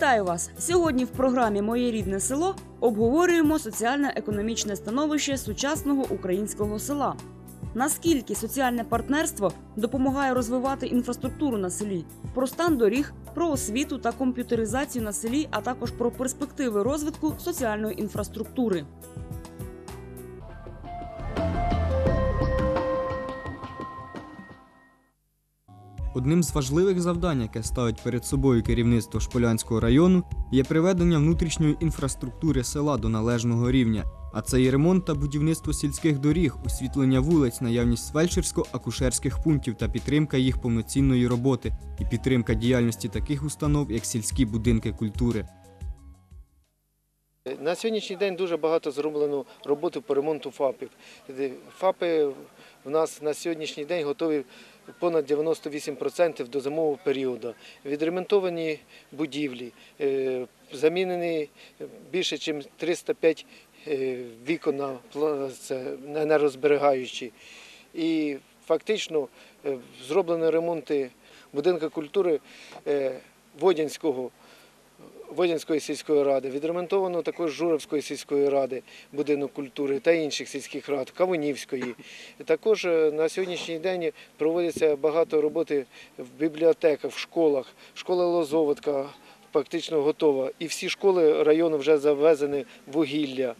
Вітаю вас! Сьогодні в програмі Моє рідне село обговорюємо соціально-економічне становище сучасного українського села. Наскільки соціальне партнерство допомагає розвивати інфраструктуру на селі, про стан доріг, про освіту та комп'ютеризацію на селі, а також про перспективи розвитку соціальної інфраструктури. Одним з важливих завдань, яке ставить перед собою керівництво Шполянського району, є приведення внутрішньої інфраструктури села до належного рівня. А це і ремонт та будівництво сільських доріг, освітлення вулиць, наявність фельдшерсько-акушерських пунктів та підтримка їх повноцінної роботи, і підтримка діяльності таких установ, як сільські будинки культури. На сьогоднішній день дуже багато зроблено роботи по ремонту ФАПів. ФАПи в нас на сьогоднішній день готові понад 98% до зимового періоду. Відремонтовані будівлі, е, замінені більше, ніж 305 е, вікон на на. І фактично е, зроблені ремонти будинку культури е, Водянського Водянської сільської ради, відремонтовано також Журавської сільської ради, будинок культури та інших сільських рад, Кавунівської. Також е, на сьогоднішній день проводиться багато роботи в бібліотеках, в школах. Школа Лозоводка. практично готова. І всі школи району вже завезені вугілля.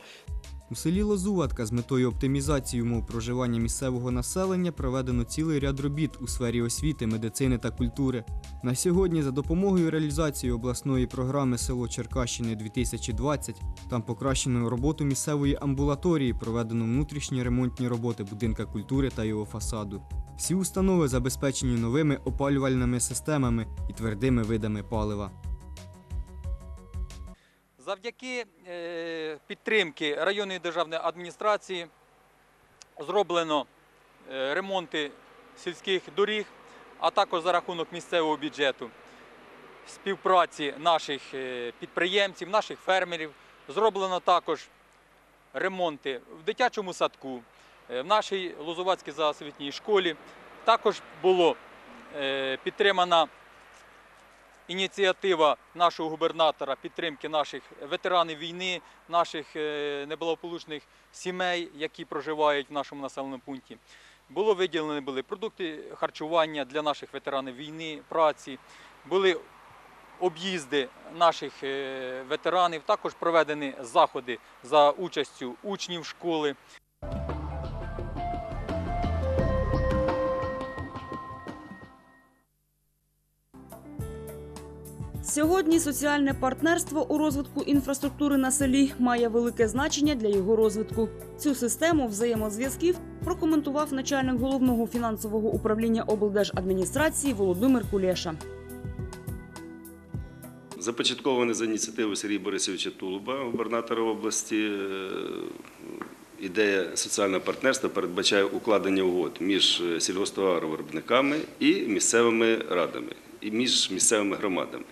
У селі Лозуватка з метою оптимізації умов проживання місцевого населення проведено цілий ряд робіт у сфері освіти, медицини та культури. На сьогодні за допомогою реалізації обласної програми Село Черкащини 2020 там покращено роботу місцевої амбулаторії, проведено внутрішні ремонтні роботи будинка культури та його фасаду. Всі установи забезпечені новими опалювальними системами і твердими видами палива. Завдяки е, підтримки районної державної адміністрації зроблено е, ремонти сільських доріг, а також за рахунок місцевого бюджету, співпраці наших е, підприємців, наших фермерів. Зроблено також ремонти в дитячому садку, в нашій Лозувацькій заосвітній школі. Також було підтримана ініціатива нашого губернатора підтримки наших ветеранів війни, наших е, неблагополучних сімей, які проживають в нашому населеному пункті. Було виділені були продукти харчування для наших ветеранів війни, праці, були об'їзди наших е, ветеранів, також проведені заходи за участю учнів школи. Сьогодні соціальне партнерство у розвитку інфраструктури на селі має велике значення для його розвитку. Цю систему взаємозв'язків прокоментував начальник головного фінансового управління облдержадміністрації Володимир Кулеша. Започаткований за ініціативи Сергія Борисовича Тулуба, губернатора області. е, Ідея соціального партнерства передбачає укладення угод між е, сільгосптоваровиробниками і місцевими радами, і між місцевими громадами.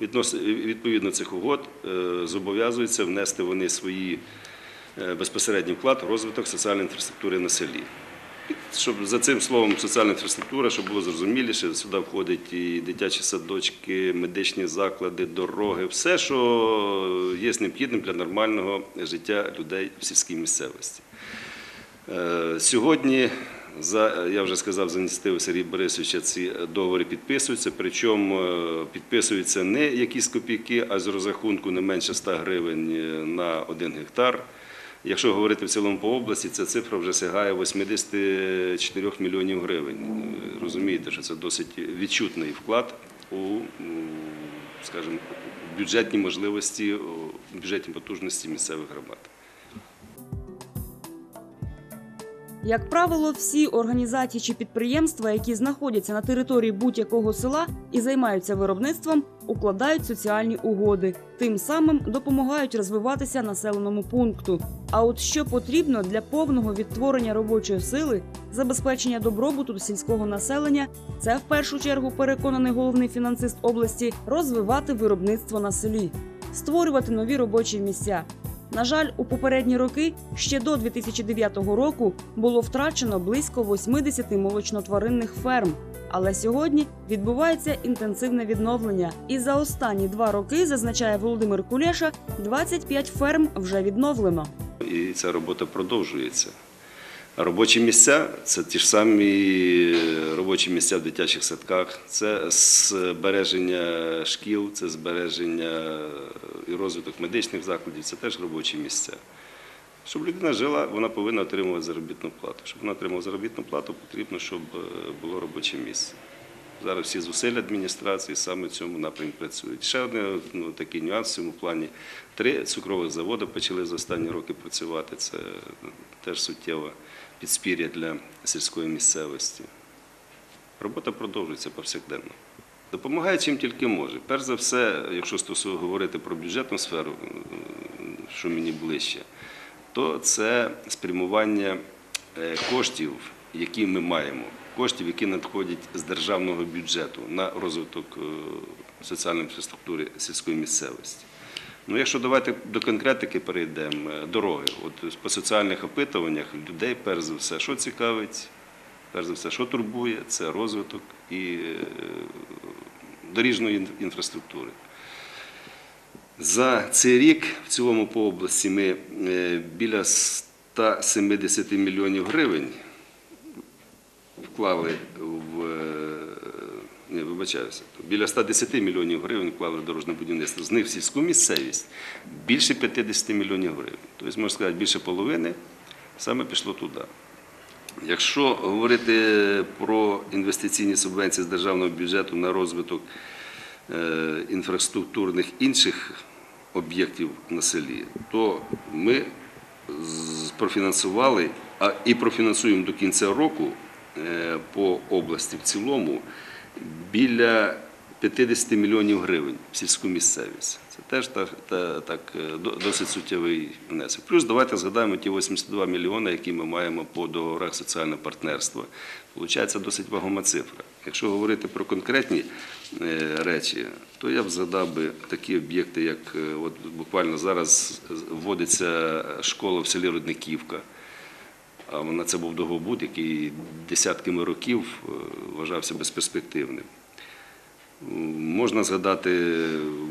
Відповідно цих угод е, зобов'язуються внести вони свої е, безпосередній вклад в розвиток соціальної інфраструктури на селі. Щоб за цим словом соціальна інфраструктура, щоб було зрозуміліше, сюди входять і дитячі садочки, медичні заклади, дороги, все, що є необхідним для нормального життя людей в сільській місцевості. Е, Сьогодні, за, я вже сказав, за ініціативою Сергія Борисовича ці договори підписуються, причому е, підписуються не якісь копійки, а з розрахунку не менше 100 гривень е, на один гектар. Якщо говорити в цілому по області, ця цифра вже сягає 84 мільйонів гривень. Е, Розумієте, що це досить відчутний вклад у, скажімо, бюджетні можливості, бюджетні потужності місцевих громад. Як правило, всі організації чи підприємства, які знаходяться на території будь-якого села і займаються виробництвом, укладають соціальні угоди, тим самим допомагають розвиватися населеному пункту. А от що потрібно для повного відтворення робочої сили, забезпечення добробуту сільського населення, це в першу чергу переконаний головний фінансист області розвивати виробництво на селі, створювати нові робочі місця. На жаль, у попередні роки ще до 2009 року було втрачено близько 80 молочнотваринних ферм. Але сьогодні відбувається інтенсивне відновлення. І за останні два роки, зазначає Володимир Кулеша, 25 ферм вже відновлено. І ця робота продовжується. Робочі місця це ті ж самі робочі місця в дитячих садках, це збереження шкіл, це збереження і розвиток медичних закладів, це теж робочі місця. Щоб людина жила, вона повинна отримувати заробітну плату. Щоб вона отримала заробітну плату, потрібно, щоб е, було робоче місце. Зараз всі зусилля адміністрації саме в цьому напрямку працюють. Ще один ну, такий нюанс в цьому плані. Три цукрових заводи почали за останні роки працювати. Це ну, теж суттєве підспір'я для сільської місцевості. Робота продовжується повсякденно. Допомагає чим тільки може. Перш за все, якщо стосовно говорити про бюджетну сферу, що мені ближче, то це спрямування е, коштів, які ми маємо, коштів, які надходять з державного бюджету на розвиток е, соціальної інфраструктури сільської місцевості. Ну, якщо давайте до конкретики перейдемо, е, дороги. От по соціальних опитуваннях людей, перш за все, що цікавить, перш за все, що турбує, це розвиток і е, доріжної інфраструктури. За цей рік в цілому по області ми біля 170 мільйонів гривень вклали в не, вибачаюся, біля 110 мільйонів гривень вклали в дорожне будівництво. З них в сільську місцевість більше 50 мільйонів гривень. Тобто, можна сказати, більше половини саме пішло туди. Якщо говорити про інвестиційні субвенції з державного бюджету на розвиток е, інфраструктурних інших об'єктів на селі, то ми профінансували а і профінансуємо до кінця року по області в цілому біля 50 мільйонів гривень в сільську місцевість. Це теж так, так, е, досить суттєвий внесок. Плюс давайте згадаємо ті 82 мільйони, які ми маємо по договорах соціального партнерства. Получається досить вагома цифра. Якщо говорити про конкретні е, речі, то я б згадав би такі об'єкти, як е, от буквально зараз вводиться школа в селі Родниківка. А вона це був довгобуд, який десятками років е, вважався безперспективним. Можна згадати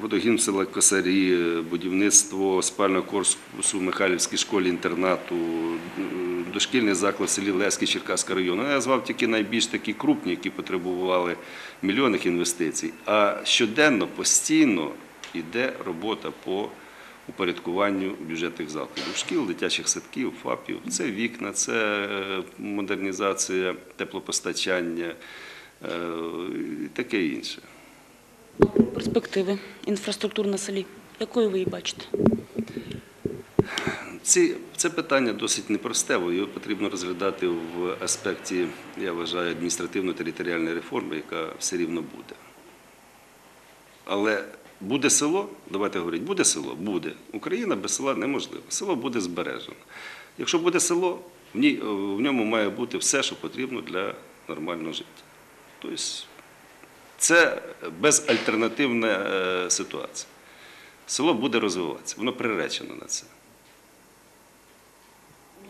водогін села Косарі, е, будівництво спального корпусу в Михайлівській школі інтернату, дошкільний заклад в селі Леський Черкаського району. Я назвав тільки найбільш такі крупні, які потребували мільйонних інвестицій. А щоденно, постійно йде робота по упорядкуванню бюджетних закладів, шкіл, дитячих садків, ФАПів. Це вікна, це е, модернізація теплопостачання е, і таке інше. перспективи інфраструктур на селі. Якою ви її бачите? Ці, це питання досить непросте, бо його потрібно розглядати в аспекті, я вважаю, адміністративно-територіальної реформи, яка все рівно буде. Але буде село, давайте говорити, буде село? Буде. Україна без села неможлива. Село буде збережено. Якщо буде село, в, ній, в ньому має бути все, що потрібно для нормального життя. Тобто це безальтернативна е, ситуація. Село буде розвиватися, воно приречено на це.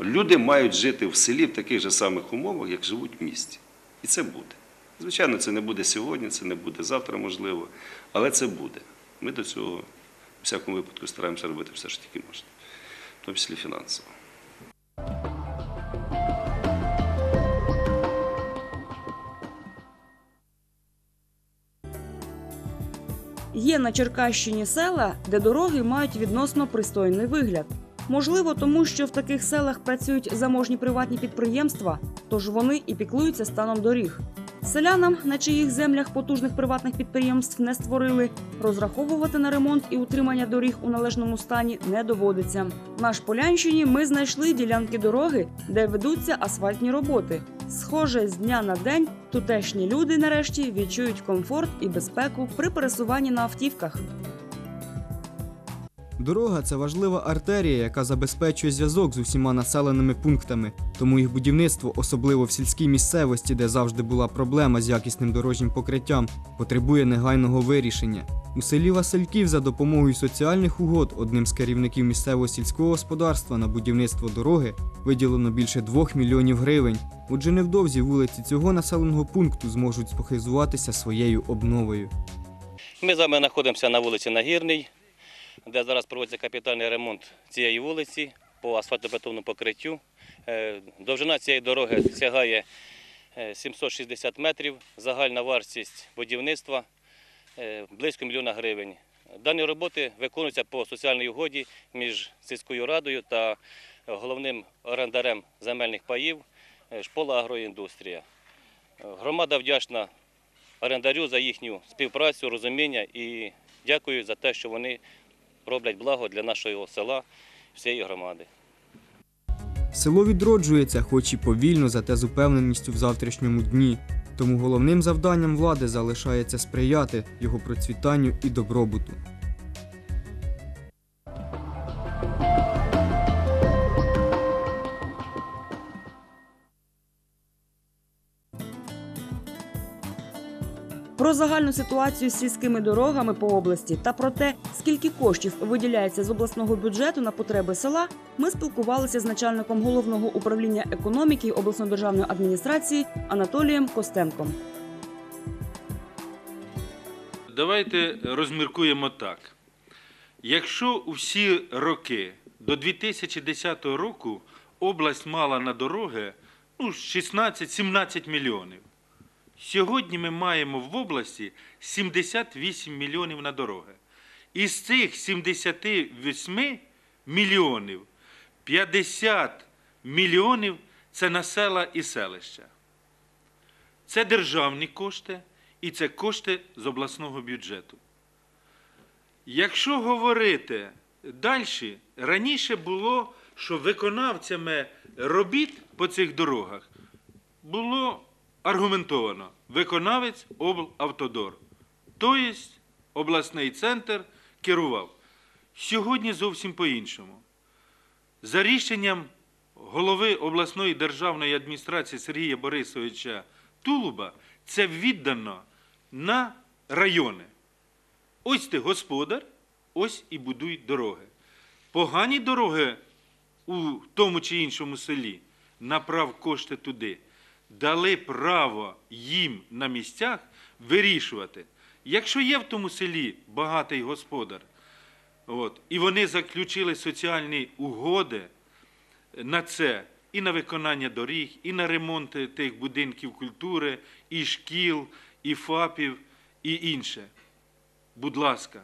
Люди мають жити в селі в таких же самих умовах, як живуть в місті. І це буде. Звичайно, це не буде сьогодні, це не буде завтра, можливо, але це буде. Ми до цього, в всякому випадку, стараємося робити все, що тільки можна, в тому числі фінансово. Є на Черкащині села, де дороги мають відносно пристойний вигляд. Можливо, тому що в таких селах працюють заможні приватні підприємства, тож вони і піклуються станом доріг. Селянам, на чиїх землях потужних приватних підприємств не створили, розраховувати на ремонт і утримання доріг у належному стані не доводиться. На Шполянщині ми знайшли ділянки дороги, де ведуться асфальтні роботи. Схоже, з дня на день тутешні люди нарешті відчують комфорт і безпеку при пересуванні на автівках. Дорога це важлива артерія, яка забезпечує зв'язок з усіма населеними пунктами, тому їх будівництво, особливо в сільській місцевості, де завжди була проблема з якісним дорожнім покриттям, потребує негайного вирішення. У селі Васильків за допомогою соціальних угод одним з керівників місцевого сільського господарства на будівництво дороги виділено більше 2 мільйонів гривень. Отже, невдовзі вулиці цього населеного пункту зможуть спохизуватися своєю обновою. Ми з вами знаходимося на вулиці Нагірний, де зараз проводиться капітальний ремонт цієї вулиці по асфальтобетонному покриттю. Е, Довжина цієї дороги сягає е, 760 метрів, загальна вартість будівництва е, близько мільйона гривень. Дані роботи виконуються по соціальній угоді між сільською радою та головним орендарем земельних паїв е, Шпола Агроіндустрія. Е, Громада вдячна орендарю за їхню співпрацю, розуміння і дякую за те, що вони роблять благо для нашого села, всієї громади. Село відроджується, хоч і повільно, зате з упевненістю в завтрашньому дні. Тому головним завданням влади залишається сприяти його процвітанню і добробуту. Про загальну ситуацію з сільськими дорогами по області та про те, скільки коштів виділяється з обласного бюджету на потреби села, ми спілкувалися з начальником головного управління економіки обласної державної адміністрації Анатолієм Костенком. Давайте розміркуємо так. Якщо у всі роки до 2010 року область мала на дороги ну, 16-17 мільйонів, сьогодні ми маємо в області 78 мільйонів на дороги. Із цих 78 мільйонів 50 мільйонів це на села і селища. Це державні кошти і це кошти з обласного бюджету. Якщо говорити далі, раніше було, що виконавцями робіт по цих дорогах було аргументовано виконавець облавтодор. Тобто обласний центр керував. Сьогодні зовсім по-іншому. За рішенням голови обласної державної адміністрації Сергія Борисовича Тулуба це віддано на райони. Ось ти господар, ось і будуй дороги. Погані дороги у тому чи іншому селі направ кошти туди. Дали право їм на місцях вирішувати. Якщо є в тому селі багатий господар, от, і вони заключили соціальні угоди на це і на виконання доріг, і на ремонт тих будинків культури, і шкіл, і ФАПів, і інше. Будь ласка,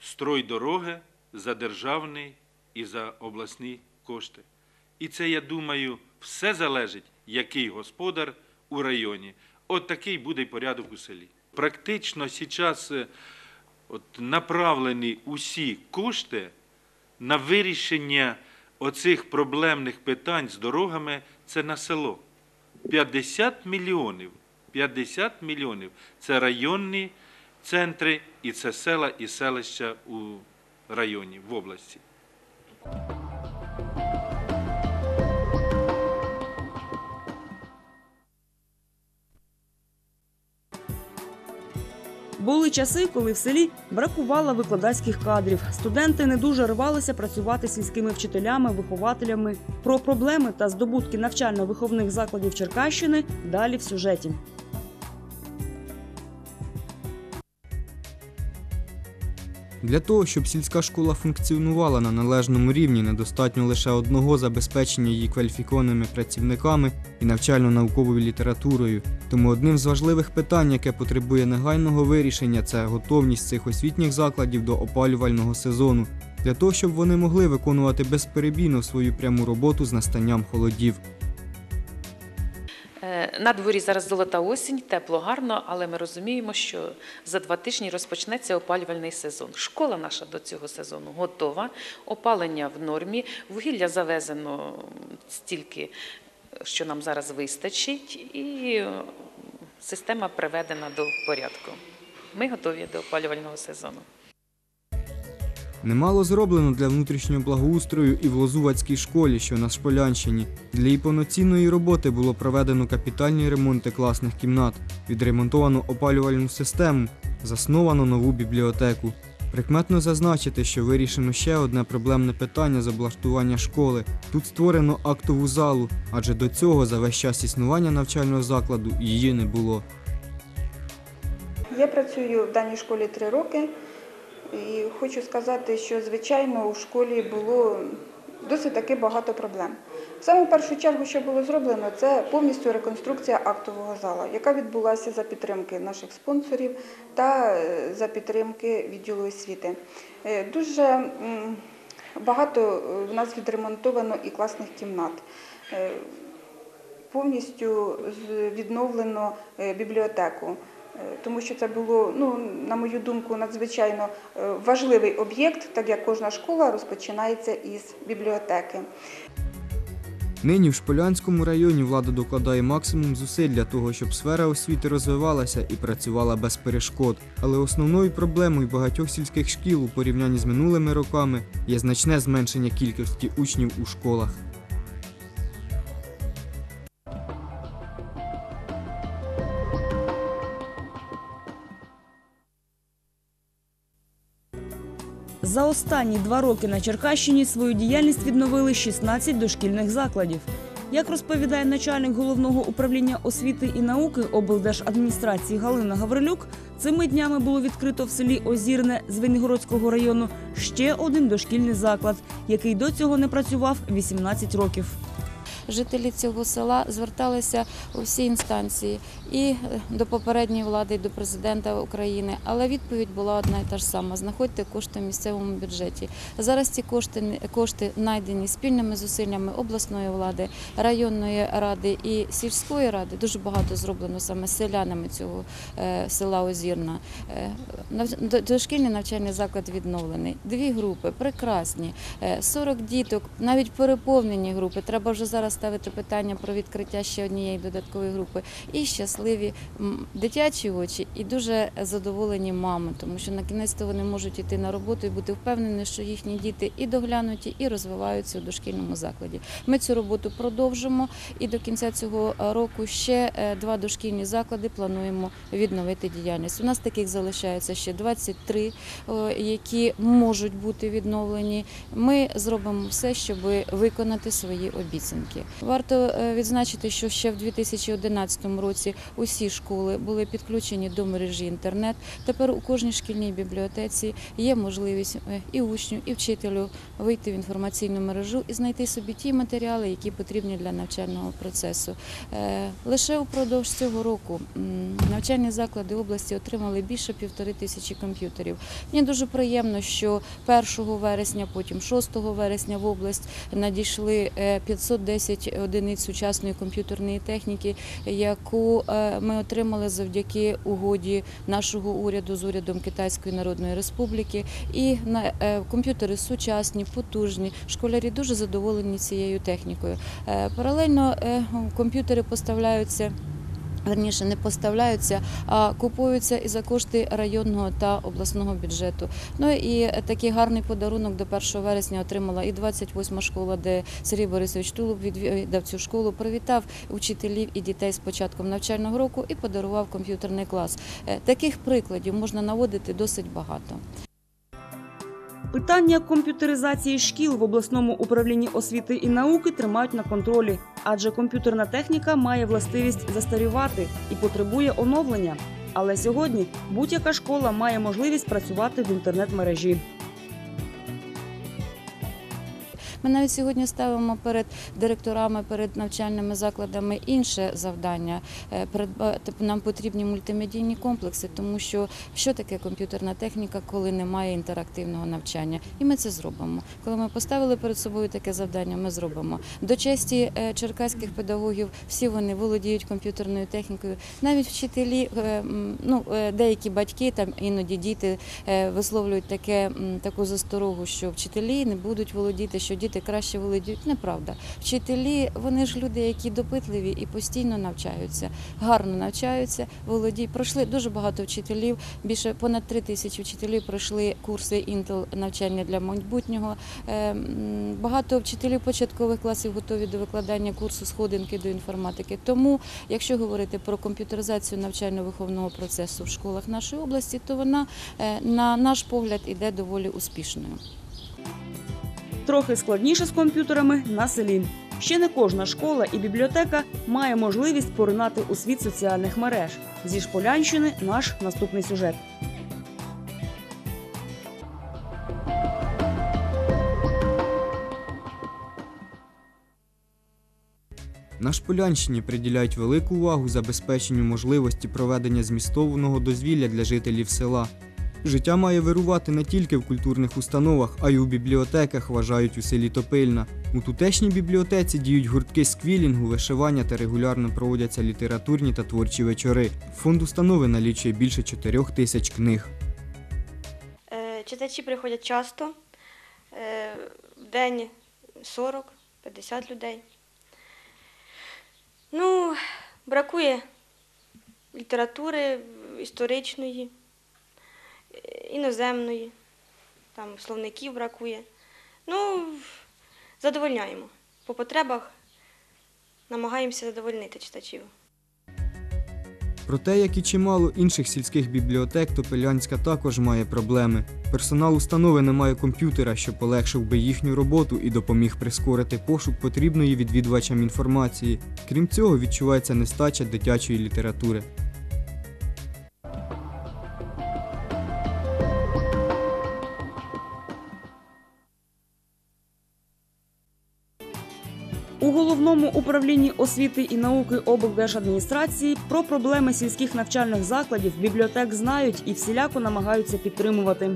строй дороги за державний і за обласні кошти. І це, я думаю, все залежить, який господар у районі. От такий буде й порядок у селі. Практично зараз е, от, направлені усі кошти на вирішення оцих проблемних питань з дорогами це на село. 50 мільйонів. 50 мільйонів це районні центри і це села і селища у районі, в області. Були часи, коли в селі бракувало викладацьких кадрів. Студенти не дуже рвалися працювати сільськими вчителями, вихователями. Про проблеми та здобутки навчально-виховних закладів Черкащини далі в сюжеті. Для того, щоб сільська школа функціонувала на належному рівні, недостатньо лише одного забезпечення її кваліфікованими працівниками і навчально-науковою літературою. Тому одним з важливих питань, яке потребує негайного вирішення, це готовність цих освітніх закладів до опалювального сезону, для того, щоб вони могли виконувати безперебійно свою пряму роботу з настанням холодів. Е, На дворі зараз золота осінь, тепло, гарно, але ми розуміємо, що за два тижні розпочнеться опалювальний сезон. Школа наша до цього сезону готова, опалення в нормі, вугілля завезено стільки, що нам зараз вистачить, і е, система приведена до порядку. Ми готові до опалювального сезону. Немало зроблено для внутрішнього благоустрою і в Лозувацькій школі, що на Шполянщині. Для її повноцінної роботи було проведено капітальні ремонти класних кімнат, відремонтовано опалювальну систему, засновано нову бібліотеку. Прикметно зазначити, що вирішено ще одне проблемне питання з облаштування школи. Тут створено актову залу, адже до цього за весь час існування навчального закладу її не було. Я працюю в даній школі три роки і хочу сказати, що звичайно у школі було досить таки багато проблем. В саму першу чергу, що було зроблено, це повністю реконструкція актового зала, яка відбулася за підтримки наших спонсорів та е, за підтримки відділу освіти. Е, Дуже багато е, в нас відремонтовано і класних кімнат. Повністю відновлено бібліотеку. Е, тому що це було, ну, на мою думку, надзвичайно е, важливий об'єкт, так як кожна школа розпочинається із бібліотеки. Нині в Шполянському районі влада докладає максимум зусиль для того, щоб сфера освіти розвивалася і працювала без перешкод. Але основною проблемою багатьох сільських шкіл у порівнянні з минулими роками є значне зменшення кількості учнів у школах. За останні два роки на Черкащині свою діяльність відновили 16 дошкільних закладів. Як розповідає начальник головного управління освіти і науки облдержадміністрації Галина Гаврилюк, цими днями було відкрито в селі Озірне Звенигородського району ще один дошкільний заклад, який до цього не працював 18 років. Жителі цього села зверталися у всі інстанції і е, до попередньої влади, і до президента України. Але відповідь була одна і та ж сама: знаходьте кошти в місцевому бюджеті. Зараз ці кошти кошти знайдені спільними зусиллями обласної влади, районної ради і сільської ради. Дуже багато зроблено саме селянами цього е, села Озірна. Е, Дошкільний навчальний заклад відновлений. Дві групи прекрасні. Е, 40 діток, навіть переповнені групи. Треба вже зараз ставити питання про відкриття ще однієї додаткової групи. І щасливі дитячі очі, і дуже задоволені мами, тому що на кінець-то вони можуть йти на роботу і бути впевнені, що їхні діти і доглянуті, і розвиваються у дошкільному закладі. Ми цю роботу продовжимо, і до кінця цього е, року ще е, два дошкільні заклади плануємо відновити діяльність. У нас таких залишається ще 23, е, які можуть бути відновлені. Ми зробимо все, щоб виконати свої обіцянки. Варто е, відзначити, що ще в 2011 році усі школи були підключені до мережі інтернет. Тепер у кожній шкільній бібліотеці є можливість е, і учню, і вчителю вийти в інформаційну мережу і знайти собі ті матеріали, які потрібні для навчального процесу. Е, лише упродовж цього року навчальні заклади області отримали більше півтори тисячі комп'ютерів. Мені дуже приємно, що 1 вересня, потім 6 вересня в область надійшли 510 10 одиниць сучасної комп'ютерної техніки, яку е, ми отримали завдяки угоді нашого уряду з урядом Китайської Народної Республіки. І е, комп'ютери сучасні, потужні. Школярі дуже задоволені цією технікою. Е, паралельно комп'ютери поставляються. Верніше не поставляються, а купуються і за кошти районного та обласного бюджету. Ну і такий гарний подарунок до 1 вересня отримала і 28 школа, де Сергій Борисович Тулуб відвідав цю школу, привітав учителів і дітей з початком навчального року і подарував комп'ютерний клас. Е, Таких прикладів можна наводити досить багато. Питання комп'ютеризації шкіл в обласному управлінні освіти і науки тримають на контролі, адже комп'ютерна техніка має властивість застарювати і потребує оновлення. Але сьогодні будь-яка школа має можливість працювати в інтернет-мережі. Ми навіть сьогодні ставимо перед директорами, перед навчальними закладами інше завдання. Е, Нам потрібні мультимедійні комплекси, тому що що таке комп'ютерна техніка, коли немає інтерактивного навчання? І ми це зробимо. Коли ми поставили перед собою таке завдання, ми зробимо. До честі е, черкаських педагогів всі вони володіють комп'ютерною технікою. Навіть вчителі, е, ну деякі батьки, там іноді діти висловлюють таке таку засторогу, що вчителі не будуть володіти, що діти діти краще володіють. Неправда. Вчителі, вони ж люди, які допитливі і постійно навчаються, гарно навчаються, володіють. Пройшли дуже багато вчителів, більше понад три тисячі вчителів пройшли курси інтел навчання для майбутнього. Е, Багато вчителів початкових класів готові до викладання курсу сходинки до інформатики. Тому, якщо говорити про комп'ютеризацію навчально-виховного процесу в школах нашої області, то вона, е, на наш погляд, іде доволі успішною. Трохи складніше з комп'ютерами на селі. Ще не кожна школа і бібліотека має можливість поринати у світ соціальних мереж. Зі Шполянщини наш наступний сюжет. На Шполянщині приділяють велику увагу забезпеченню можливості проведення змістовного дозвілля для жителів села. Життя має вирувати не тільки в культурних установах, а й у бібліотеках, вважають у селі Топильна. У тутешній бібліотеці діють гуртки сквілінгу, вишивання та регулярно проводяться літературні та творчі вечори. Фонд установи налічує більше чотирьох тисяч книг. Е, Читачі приходять часто, е, в день 40-50 людей. Ну, бракує літератури історичної, іноземної, там словників бракує. Ну, задовольняємо. По потребах намагаємося задовольнити читачів. Проте, як і чимало інших сільських бібліотек, Топилянська також має проблеми. Персонал установи не має комп'ютера, що полегшив би їхню роботу і допоміг прискорити пошук потрібної відвідувачам інформації. Крім цього, відчувається нестача дитячої літератури. Управлінні освіти і науки облдержадміністрації про проблеми сільських навчальних закладів бібліотек знають і всіляко намагаються підтримувати.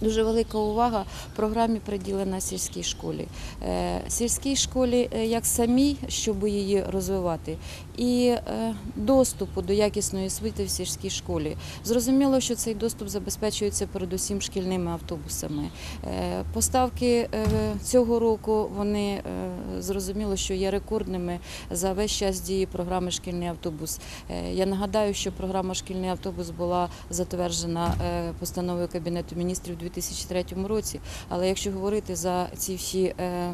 Дуже велика увага програмі приділена сільській школі. Е, Сільській школі е, як самій, щоб її розвивати, і е, доступу до якісної освіти в сільській школі. Зрозуміло, що цей доступ забезпечується передусім шкільними автобусами. Поставки цього року вони зрозуміло, що є рекордними за весь час дії програми Шкільний автобус. Я нагадаю, що програма Шкільний автобус була затверджена постановою Кабінету міністрів у 2003 році. Але якщо говорити за ці всі е,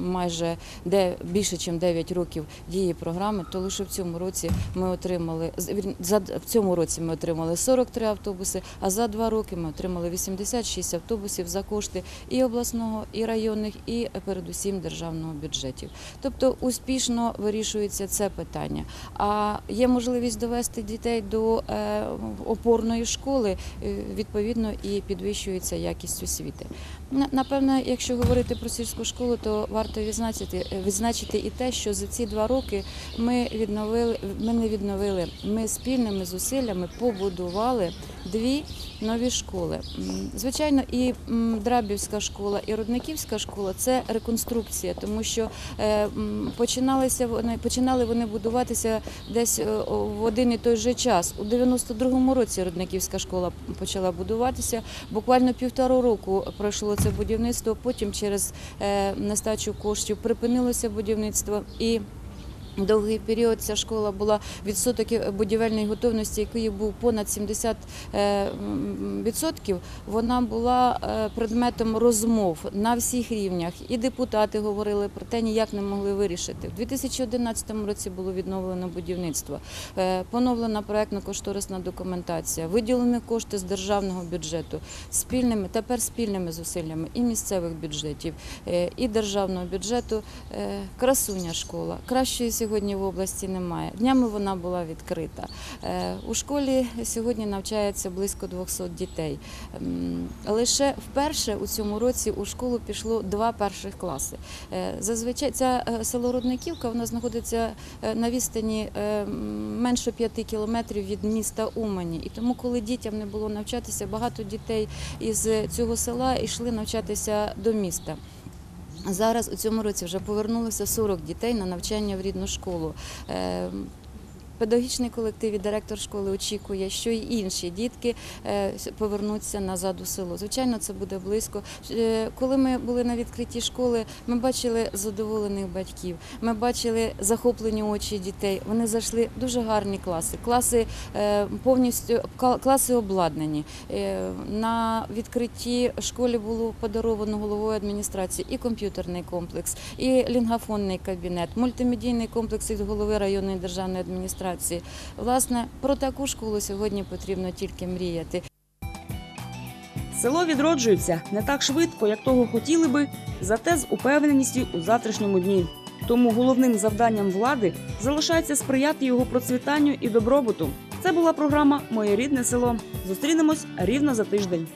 майже де більше ніж 9 років дії програми, то лише в цьому році ми отримали за в цьому році ми отримали 43 автобуси, а за два роки ми отримали 86 автобусів за кошти і обласного, і районних, і передусім державного бюджетів. Тобто успішно вирішується це питання. А є можливість довести дітей до е, опорної школи, е, відповідно і підвищується якість освіти. На- Напевно, якщо говорити про сільську школу, то варто відзначити, відзначити і те, що за ці два роки ми відновили, ми не відновили, ми спільними зусиллями побудували дві нові школи. Звичайно, і Драбівська школа, і Рудниківська школа це реконструкція, тому що е, починалися вони починали вони будуватися десь е, в один і той же час. У 92-му році Рудниківська школа почала будуватися. Буквально півтора року пройшло це будівництво. Потім через е, нестачу коштів припинилося будівництво і. Довгий період ця школа була відсоток будівельної готовності, якої був понад 70 е, м, відсотків. Вона була е, предметом розмов на всіх рівнях. І депутати говорили про те, ніяк не могли вирішити. В 2011 році було відновлено будівництво, е, поновлена проектно-кошторисна документація, виділені кошти з державного бюджету спільними тепер спільними зусиллями і місцевих бюджетів, і державного бюджету. Красуня школа. Кращої сьогодні в області немає. Днями вона була відкрита. Е, У школі сьогодні навчається близько 200 дітей. Лише вперше у цьому році у школу пішло два перших класи. Е, Зазвичай ця е, село Рудниківка вона знаходиться на відстані менше 5 кілометрів від міста Умані. І тому, коли дітям не було навчатися, багато дітей із цього села йшли навчатися до міста. Зараз у цьому році вже повернулося 40 дітей на навчання в рідну школу. Педагогічний колектив і директор школи очікує, що й інші дітки е, повернуться назад у село. Звичайно, це буде близько. Е, Коли ми були на відкритті школи, ми бачили задоволених батьків, ми бачили захоплені очі дітей. Вони зайшли дуже гарні класи. Класи е, повністю класи обладнані. На відкритті школі було подаровано головою адміністрації і комп'ютерний комплекс, і лінгафонний кабінет, мультимедійний комплекс від голови районної державної адміністрації. Власне, про таку школу сьогодні потрібно тільки мріяти. Село відроджується не так швидко, як того хотіли би, зате з упевненістю у завтрашньому дні. Тому головним завданням влади залишається сприяти його процвітанню і добробуту. Це була програма Моє рідне село. Зустрінемось рівно за тиждень.